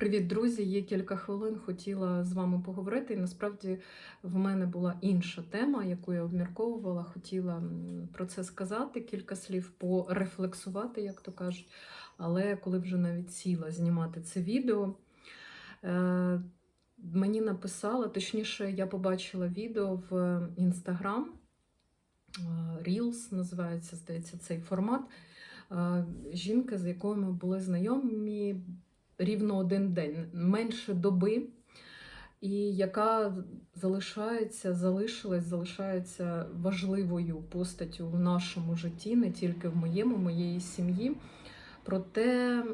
Привіт, друзі! Є кілька хвилин. Хотіла з вами поговорити. І насправді в мене була інша тема, яку я обмірковувала. Хотіла про це сказати, кілька слів порефлексувати, як то кажуть. Але коли вже навіть сіла знімати це відео, е, мені написала, точніше, я побачила відео в Instagram, е, Reels називається, здається, цей формат. Е, Жінка, з якою ми були знайомі рівно один день, менше доби, і яка залишається, залишилась, залишається важливою постаттю в нашому житті, не тільки в моєму, моєї сім'ї. Про те,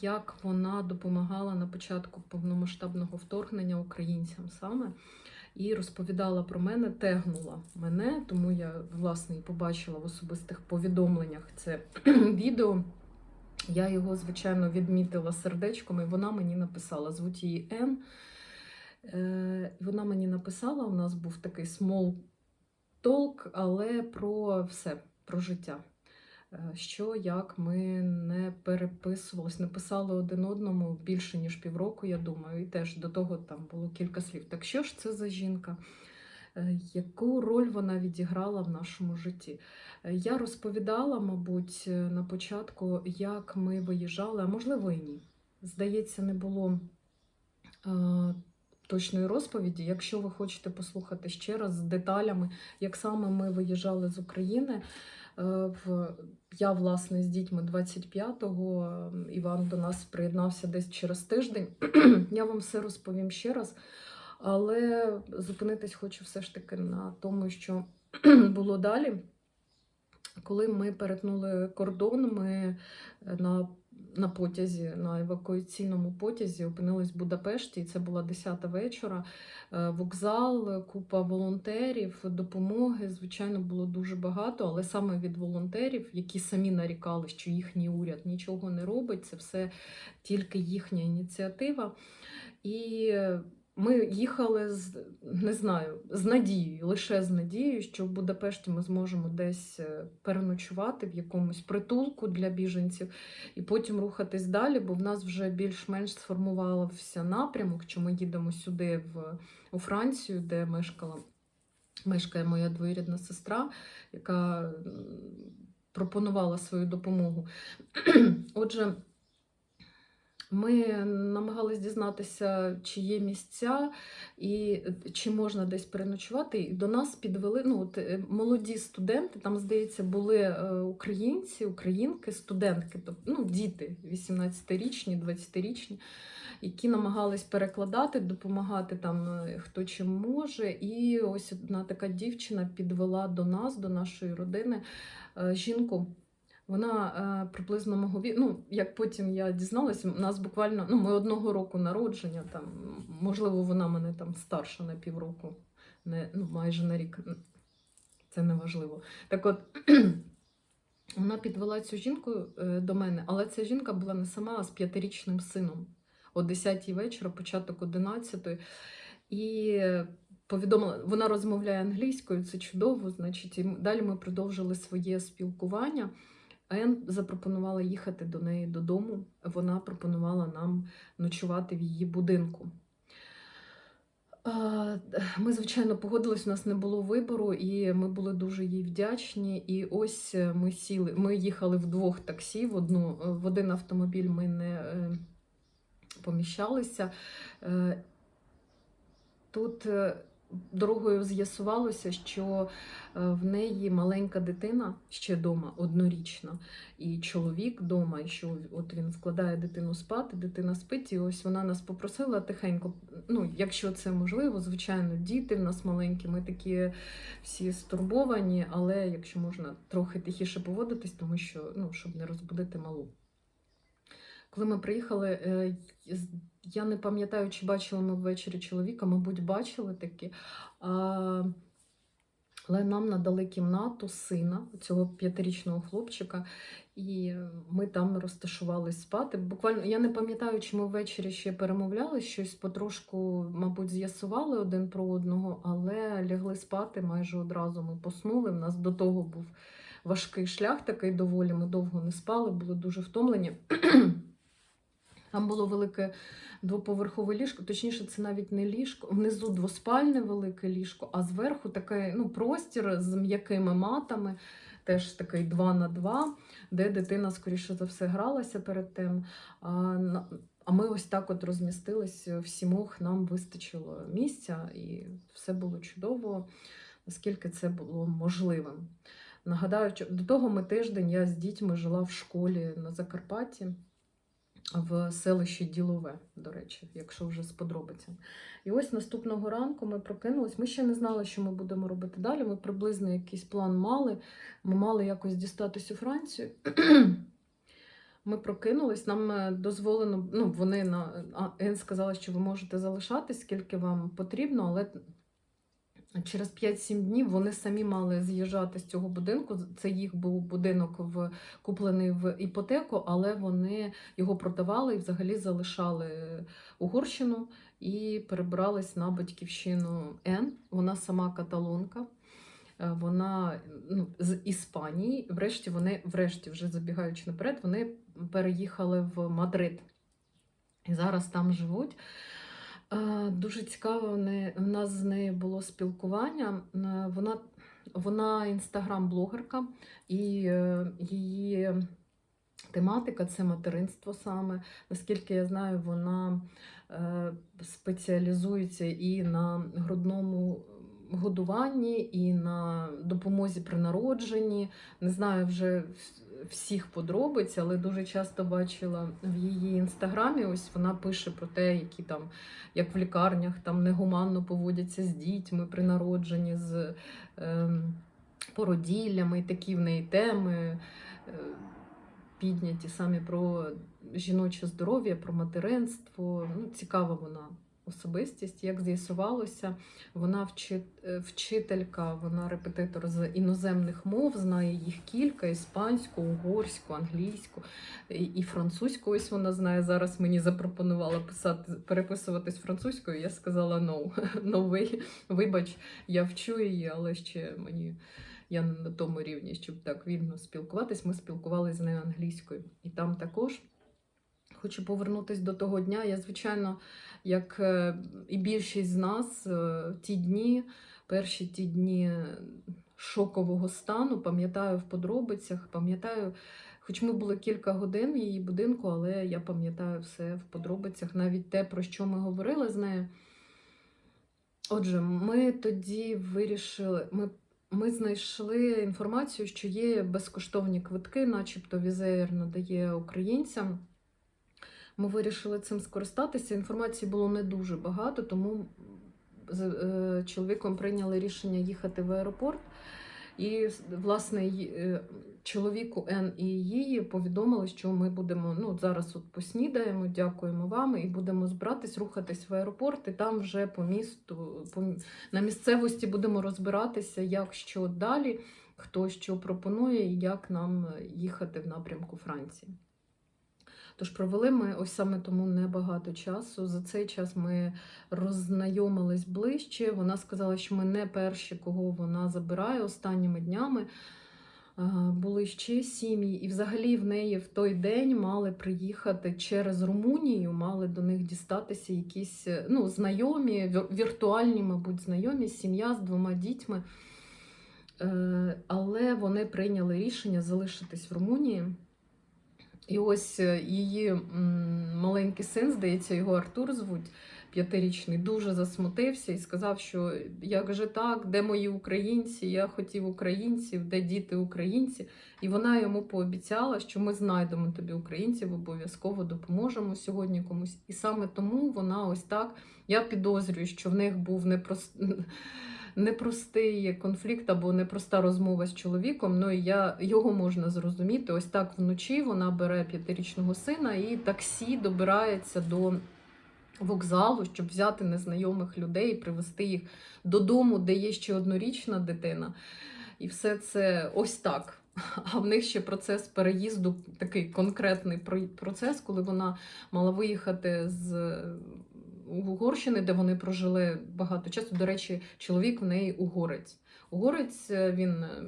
як вона допомагала на початку повномасштабного вторгнення українцям саме. І розповідала про мене, тегнула мене, тому я власне і побачила в особистих повідомленнях це відео. Я його, звичайно, відмітила сердечком, і вона мені написала, звуть її Н. Е, Вона мені написала, у нас був такий small talk, але про все, про життя. Е, Що, як ми не переписувались, не писали один одному більше, ніж півроку, я думаю, і теж до того там було кілька слів. Так що ж це за жінка? Е, Яку роль вона відіграла в нашому житті? Е, Я розповідала, мабуть, е, на початку, як ми виїжджали, а можливо і ні. Здається, не було точної розповіді. Якщо ви хочете послухати ще раз з деталями, як саме ми виїжджали з України. Я, власне, з дітьми 25-го, е, Іван до нас приєднався десь через тиждень. Я вам все розповім ще раз. Але зупинитись хочу все ж таки на тому, що було далі. Коли ми перетнули кордон, ми е, на, на потязі, на евакуаційному потязі опинились в Будапешті, і це була 10 вечора. Е, Вокзал, купа волонтерів, допомоги. Звичайно, було дуже багато, але саме від волонтерів, які самі нарікали, що їхній уряд нічого не робить, це все тільки їхня ініціатива. І ми їхали з не знаю, з надією, лише з надією, що в Будапешті ми зможемо десь е, переночувати в якомусь притулку для біженців і потім рухатись далі, бо в нас вже більш-менш сформувався напрямок, що ми їдемо сюди в у Францію, де мешкала. Мешкає моя двоюрідна сестра, яка пропонувала свою допомогу. Отже, ми намагались дізнатися, чи є місця і чи можна десь переночувати. І до нас підвели ну, от, е, молоді студенти, там, здається, були е, українці, українки, студентки, ну, діти 18-річні, 20-річні, які намагались перекладати, допомагати там е, хто чим може. І ось одна така дівчина підвела до нас, до нашої родини, е, жінку. Вона е, приблизно мого віку, ну, як потім я дізналася, у нас буквально ну, ми одного року народження, там, можливо, вона мене там старша на півроку, не, ну, майже на рік. Це не важливо. Так от, вона підвела цю жінку е, до мене, але ця жінка була не сама, а з п'ятирічним сином о 10-й вечора, початок 11-ї. І повідомила, вона розмовляє англійською, це чудово. Значить, і далі ми продовжили своє спілкування. Ен запропонувала їхати до неї додому. Вона пропонувала нам ночувати в її будинку. Ми, звичайно, погодились, у нас не було вибору, і ми були дуже їй вдячні. І ось ми сіли. Ми їхали в двох таксі, в одну в один автомобіль ми не е, поміщалися. Е, Тут е, дорогою з'ясувалося, що е, в неї маленька дитина ще вдома, однорічна, і чоловік вдома, і що от він вкладає дитину спати, дитина спить, і ось вона нас попросила тихенько, ну, якщо це можливо, звичайно, діти в нас маленькі, ми такі всі стурбовані, але якщо можна трохи тихіше поводитись, тому що ну, щоб не розбудити малу. Коли ми приїхали, е, я не пам'ятаю, чи бачили ми ввечері чоловіка, мабуть, бачили таки. Але нам надали кімнату сина, цього п'ятирічного хлопчика, і ми там розташувались спати. Буквально я не пам'ятаю, чи ми ввечері ще перемовляли щось, потрошку, мабуть, з'ясували один про одного, але лягли спати майже одразу. Ми поснули. У нас до того був важкий шлях такий доволі. Ми довго не спали, були дуже втомлені. Там було велике двоповерхове ліжко, точніше, це навіть не ліжко, внизу двоспальне велике ліжко, а зверху такий ну, простір з м'якими матами, теж такий 2 на 2, де дитина, скоріше за все, гралася перед тим. А, ми ось так от розмістились в сімох, нам вистачило місця, і все було чудово, наскільки це було можливим. Нагадаю, до того ми тиждень я з дітьми жила в школі на Закарпатті в селищі Ділове, до речі, якщо вже з подробицями. І ось наступного ранку ми прокинулись. Ми ще не знали, що ми будемо робити далі. Ми приблизно якийсь план мали. Ми мали якось дістатись у Францію. Ми прокинулись, нам е, дозволено, ну, вони на а, Ен сказала, що ви можете залишатись, скільки вам потрібно, але через 5-7 днів вони самі мали з'їжджати з цього будинку. Це їх був будинок в, куплений в іпотеку, але вони його продавали і взагалі залишали Угорщину і перебрались на батьківщину Н. Вона сама каталонка. Е, Вона ну, з Іспанії. Врешті вони, врешті, вже забігаючи наперед, вони переїхали в Мадрид. І зараз там живуть. Е, Дуже цікаво, в нас з нею було спілкування. Е, Вона, вона інстаграм-блогерка, і е, її тематика це материнство саме. Наскільки я знаю, вона спеціалізується і на грудному годуванні, і на допомозі при народженні. Не знаю вже всіх подробиць, але дуже часто бачила в її інстаграмі. Ось вона пише про те, які там, як в лікарнях там негуманно поводяться з дітьми при народженні, з ем, породіллями, і такі в неї теми. е, Підняті самі про жіноче здоров'я, про материнство. Ну, цікава вона особистість. Як з'ясувалося, вона е, вчителька, вона репетитор з іноземних мов, знає їх кілька: іспанську, угорську, англійську і, французьку. Ось вона знає. Зараз мені запропонувала писати, переписуватись французькою. Я сказала no, way. Вибач, я вчу її, але ще мені. Я не на тому рівні, щоб так вільно спілкуватись. Ми спілкувалися з нею англійською. І там також хочу повернутися до того дня. Я, звичайно, як е, і більшість з нас, е, ті дні, перші ті дні шокового стану, пам'ятаю в подробицях, пам'ятаю, хоч ми були кілька годин в її будинку, але я пам'ятаю все в подробицях, навіть те, про що ми говорили з нею. Отже, ми тоді вирішили, ми, ми знайшли інформацію, що є безкоштовні квитки, начебто Візеєр надає українцям. Ми вирішили цим скористатися. Інформації було не дуже багато, тому з е, чоловіком прийняли рішення їхати в аеропорт. І, власне, е, чоловіку Н і її повідомили, що ми будемо ну, зараз от поснідаємо, дякуємо вам, і будемо збиратись, рухатись в аеропорт, і там вже по місту, по, на місцевості будемо розбиратися, як що далі, хто що пропонує і як нам їхати в напрямку Франції. Тож провели ми ось саме тому небагато часу. За цей час ми роззнайомились ближче. Вона сказала, що ми не перші, кого вона забирає останніми днями. Були ще сім'ї, і взагалі в неї в той день мали приїхати через Румунію, мали до них дістатися якісь е, ну, знайомі, віртуальні, мабуть, знайомі, сім'я з двома дітьми. Е, Але вони прийняли рішення залишитись в Румунії. І ось е, її маленький син, здається, його Артур звуть, п'ятирічний, дуже засмутився і сказав, що як же так, де мої українці? Я хотів українців, де діти українці. І вона йому пообіцяла, що ми знайдемо тобі українців, обов'язково допоможемо сьогодні комусь. І саме тому вона ось так. Я підозрюю, що в них був непрос... непростий конфлікт або непроста розмова з чоловіком. Ну і я його можна зрозуміти. Ось так вночі вона бере п'ятирічного сина і таксі добирається до вокзалу, щоб взяти незнайомих людей і привезти їх додому, де є ще однорічна дитина. І все це ось так. А в них ще процес переїзду, такий конкретний процес, коли вона мала виїхати з Угорщини, де вони прожили багато часу. До речі, чоловік в неї угорець. Угорець е, він е,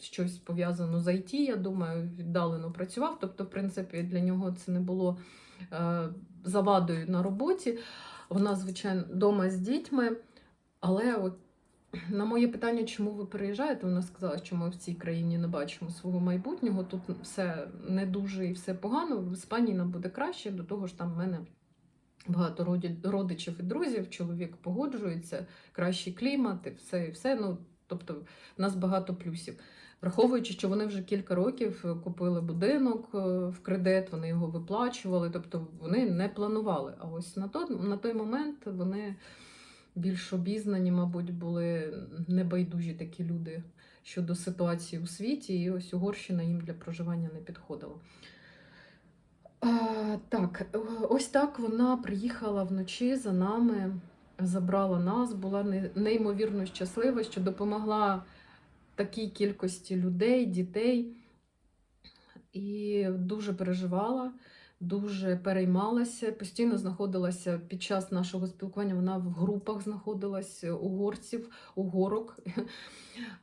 щось пов'язано з IT, я думаю, віддалено працював. Тобто, в принципі, для нього це не було е, завадою на роботі. Вона, звичайно, вдома з дітьми. Але от на моє питання, чому ви переїжджаєте, вона сказала, що ми в цій країні не бачимо свого майбутнього. Тут все не дуже і все погано. В Іспанії нам буде краще. До того ж, там в мене багато родичів і друзів. Чоловік погоджується, кращий клімат, і все, і все. Ну, тобто, в нас багато плюсів. Враховуючи, що вони вже кілька років купили будинок е, в кредит, вони його виплачували, тобто вони не планували. А ось на той, на той момент вони більш обізнані, мабуть, були небайдужі такі люди щодо ситуації у світі, і ось Угорщина їм для проживання не підходила. Так, е, ось так вона приїхала вночі за нами, забрала нас, була неймовірно щаслива, що допомогла такій кількості людей, дітей. І дуже переживала, дуже переймалася, постійно знаходилася під час нашого спілкування. Вона в групах знаходилась угорців, угорок,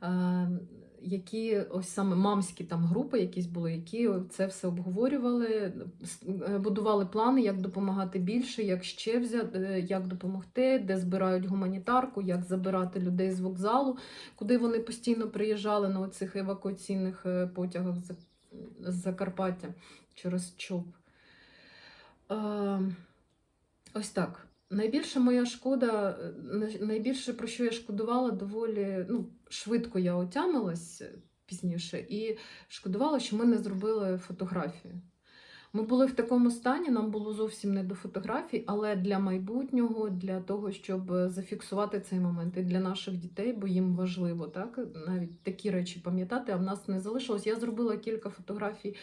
які ось саме мамські там групи якісь були, які це все обговорювали, е, будували плани, як допомагати більше, як ще взяти, е, як допомогти, де збирають гуманітарку, як забирати людей з вокзалу, куди вони постійно приїжджали на оцих евакуаційних е, потягах з Закарпаття через ЧОП. Ось так. Найбільше моя шкода, е, найбільше про що я шкодувала, доволі ну, швидко я отямилась е, пізніше і шкодувала, що ми не зробили фотографію. Ми були в такому стані, нам було зовсім не до фотографій, але для майбутнього, для того, щоб е, зафіксувати цей момент і для наших дітей, бо їм важливо так навіть такі речі пам'ятати. А в нас не залишилось. Я зробила кілька фотографій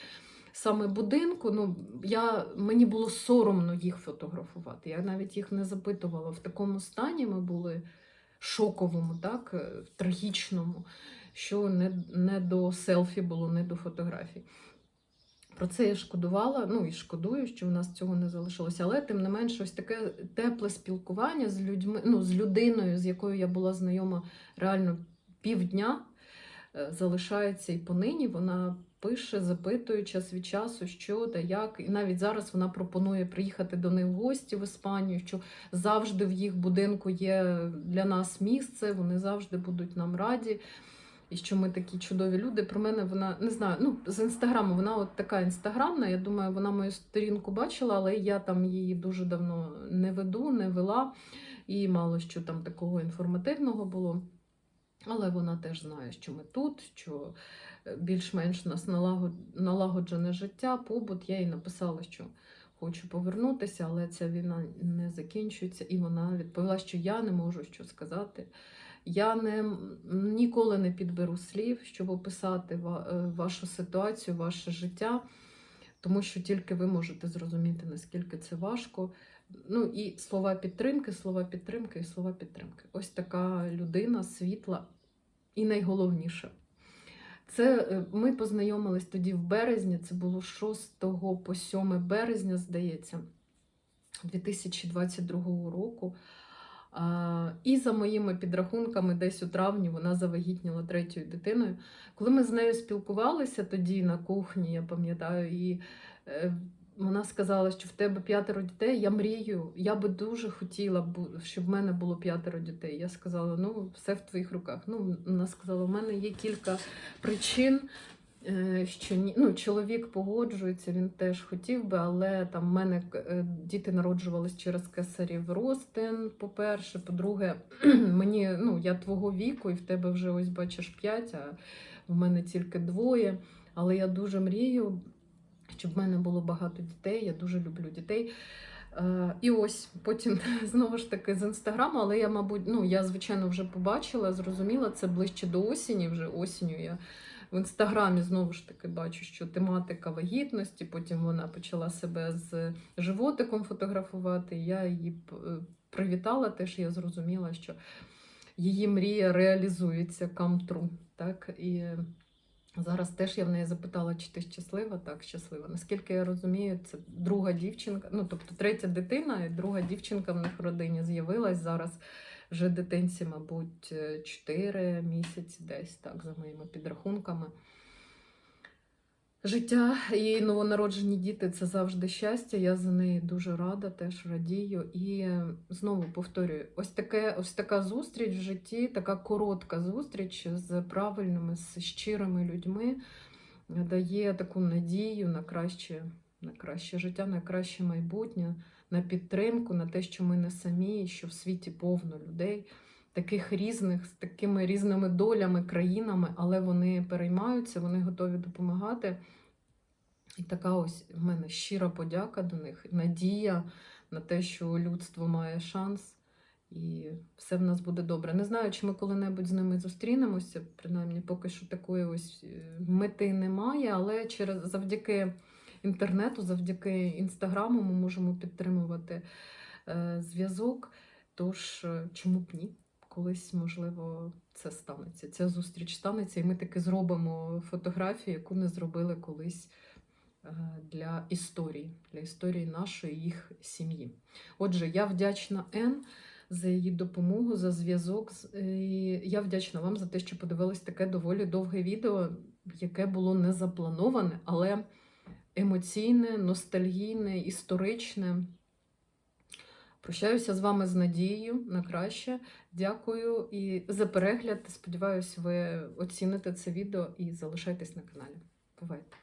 саме будинку. Ну я мені було соромно їх фотографувати. Я навіть їх не запитувала. В такому стані ми були шоковому, так е, трагічному, що не, не до селфі було, не до фотографій. Про це я шкодувала, ну і шкодую, що в нас цього не залишилося. Але тим не менше, ось таке тепле спілкування з людьми, ну, з людиною, з якою я була знайома реально півдня, е, залишається і понині. Вона пише, запитує час від часу, що та як. І навіть зараз вона пропонує приїхати до них в гості в Іспанію, що завжди в їх будинку є для нас місце, вони завжди будуть нам раді. І що ми такі чудові люди. Про мене вона не знаю. Ну з інстаграму вона от така інстаграмна. Я думаю, вона мою сторінку бачила, але я там її дуже давно не веду, не вела, і мало що там такого інформативного було. Але вона теж знає, що ми тут, що е, більш-менш нас налагоджене життя, побут. Я їй написала, що хочу повернутися, але ця війна не закінчується. І вона відповіла, що я не можу що сказати. Я не, ніколи не підберу слів, щоб описати е, вашу ситуацію, ваше життя, тому що тільки ви можете зрозуміти, наскільки це важко. Ну і слова підтримки, слова підтримки і слова підтримки. Ось така людина світла і найголовніше. Це е, ми познайомились тоді в березні, це було 6 по 7 березня, здається, 2022 року. І за моїми підрахунками, десь у травні вона завагітніла третьою дитиною. Коли ми з нею спілкувалися тоді на кухні, я пам'ятаю, і е, вона сказала, що в тебе п'ятеро дітей. Я мрію, я би дуже хотіла, щоб в мене було п'ятеро дітей. Я сказала, ну, все в твоїх руках. Ну, вона сказала, в мене є кілька причин. е, Що ні, ну, чоловік погоджується, він теж хотів би, але там в мене е, діти народжувались через кесарів ростин, по-перше. По-друге, мені ну, я твого віку, і в тебе вже ось бачиш п'ять, а в мене тільки двоє. Але я дуже мрію, щоб в мене було багато дітей. Я дуже люблю дітей. Е, І ось потім знову ж таки з інстаграму, але я, мабуть, ну я звичайно вже побачила, зрозуміла це ближче до осені. Вже осінню я в інстаграмі знову ж таки бачу, що тематика вагітності. Потім вона почала себе з животиком фотографувати. Я її е, привітала, теж я зрозуміла, що її мрія реалізується true. Так? І зараз теж я в неї запитала, чи ти щаслива? Так, щаслива. Наскільки я розумію, це друга дівчинка, ну тобто третя дитина, і друга дівчинка в них в родині з'явилась зараз. Вже дитинці, мабуть, 4 місяці десь, так, за моїми підрахунками. Життя і новонароджені діти це завжди щастя. Я за неї дуже рада, теж радію. І знову повторюю: ось таке, ось така зустріч в житті, така коротка зустріч з правильними, з щирими людьми дає таку надію на краще, на краще життя, на краще майбутнє, на підтримку, на те, що ми не самі, що в світі повно людей. Таких різних, з такими різними долями, країнами, але вони переймаються, вони готові допомагати. І така ось в мене щира подяка до них, надія на те, що людство має шанс, і все в нас буде добре. Не знаю, чи ми коли-небудь з ними зустрінемося, принаймні поки що такої ось е, мети немає, але через завдяки інтернету, завдяки інстаграму ми можемо підтримувати е, зв'язок. Тож, е, чому б ні? Колись, можливо, це станеться. Ця зустріч станеться, і ми таки зробимо фотографію, яку не зробили колись е, для історії, для історії нашої їх сім'ї. Отже, я вдячна Ен за її допомогу, за зв'язок. І я вдячна вам за те, що подивились таке доволі довге відео, яке було не заплановане, але емоційне, ностальгійне, історичне. Прощаюся з вами з надією на краще. Дякую і за перегляд. Сподіваюсь, ви оціните це відео і залишайтесь на каналі. Бувайте!